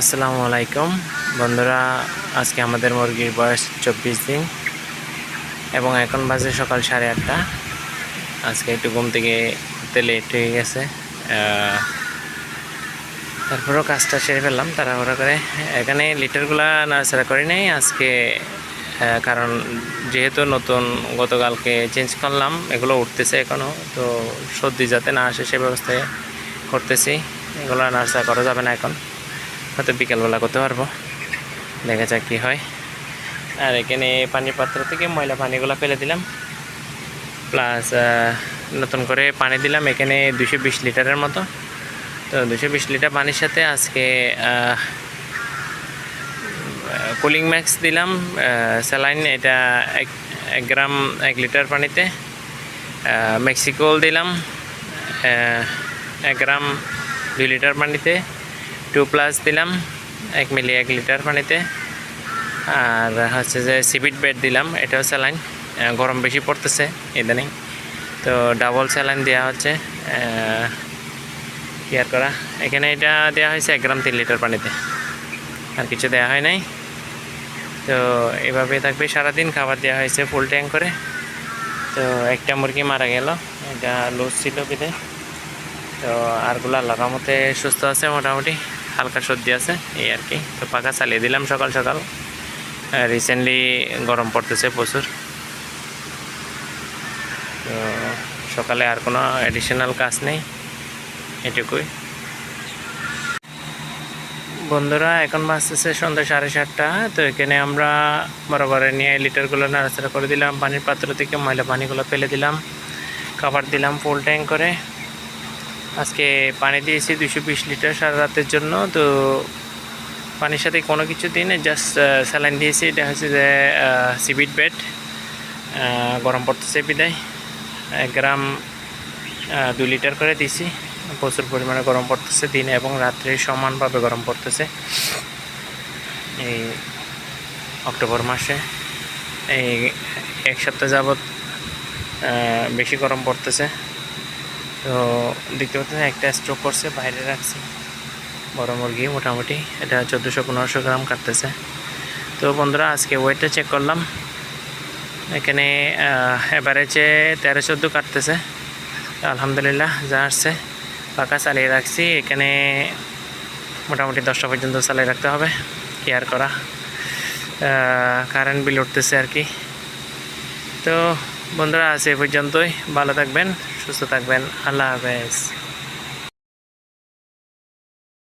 আসসালামু আলাইকুম। বন্ধুরা, আজকে আমাদের মুরগির বয়স চব্বিশ দিন এবং এখন বাজে সকাল সাড়ে আটটা। আজকে একটু ঘুম থেকে উঠতে লেট হয়ে গেছে। তারপরেও কাজটা সেরে ফেললাম, তাড়াহুড়া করে। এখানে লিটারগুলা নাড়াচাড়া করি নাই, আজকে কারণ যেহেতু নতুন গতকালকে চেঞ্জ করলাম, এগুলো উঠতেছে এখনও তো সর্দি যাতে না আসে সে ব্যবস্থায় করতেছি। এগুলো নাড়াচাড়া করা যাবে না এখন। হয়তো বিকালবেলা করতে পারব। দেখা যাক কী হয়। আর এখানে পানির পাত্র থেকে ময়লা পানিগুলো ফেলে দিলাম। প্লাস নতুন করে পানি দিলাম এখানে দুশো বিশ লিটারের মতো। তো দুশো বিশ লিটার পানির সাথে আজকে কুলিং ম্যাক্স দিলাম। স্যালাইন এটা এক এক গ্রাম, এক লিটার পানিতে। মেক্সিকোল দিলাম। এক গ্রাম, দুই লিটার পানিতে। টু প্লাস দিলাম, এক মিলি, এক লিটার পানিতে। আর হচ্ছে যে সিবিট বেড দিলাম, এটাও স্যালাইন গরম বেশি পড়তেছে ইদানিং। তো ডাবল স্যালাইন দেওয়া হচ্ছে কেয়ার করা। এখানে এটা দেওয়া হয়েছে এক গ্রাম তিন লিটার পানিতে। আর কিছু দেওয়া হয় নাই। তো এভাবে থাকবে, সারাদিন খাবার দেওয়া হয়েছে ফুল ট্যাঙ্ক করে। তো একটা মুরগি মারা গেল, এটা লুজ ছিল বিদে। তো আরগুলো আল্লাহর মতে সুস্থ আছে মোটামুটি। হালকা সর্দি আছে, এই আর কি। তো পাখা চালিয়ে দিলাম সকাল সকাল। রিসেন্টলি গরম পড়তেছে প্রচুর। তো সকালে আর কোনো অ্যাডিশনাল কাজ নেই, এটুকুই। বন্ধুরা, এখন বাজতেছে সন্ধ্যা সাড়ে সাতটা। তো এখানে আমরা বরাবর নিয়ে লিটারগুলো নাড়াচাড়া করে দিলাম। পানির পাত্র থেকে ময়লা পানিগুলো ফেলে দিলাম। খাবার দিলাম ফুল ট্যাঙ্ক করে। আজকে পানি দিয়েছি দুশো বিশ লিটার সারা রাতের জন্য, তো পানির সাথে কোনো কিছু দিই না জাস্ট স্যালাইন দিয়েছি। এটা হচ্ছে যে সিবিট বেড গরম পড়তেছে বিদায়। এক গ্রাম দু লিটার করে দিছি প্রচুর পরিমাণে গরম পড়তেছে দিনে এবং রাত্রে সমানভাবে গরম পড়তেছে। এই অক্টোবর মাসে। এই এক সপ্তাহ যাবৎ বেশি গরম পড়তেছে। তো দেখতে পাচ্ছেন একটা স্ট্রোক করছে, বাইরে রাখছি। বড় মুরগি মোটামুটি, এটা চোদ্দোশো পনেরোশো গ্রাম কাটতেছে। তো বন্ধুরা, আজকে ওয়েটটা চেক করলাম। এখানে অ্যাভারেজে তেরো চোদ্দ কাটতেছে। আলহামদুলিল্লাহ, যা আসছে, পাকা চালিয়ে রাখছি। এখানে মোটামুটি দশটা পর্যন্ত চালিয়ে রাখতে হবে কেয়ার করা। কারেন্ট বিল উঠতেছে আর কি। তো বন্ধুরা আছে পর্যন্তই। ভালো থাকবেন সুস্থ থাকবেন। আল্লাহ হাফেজ।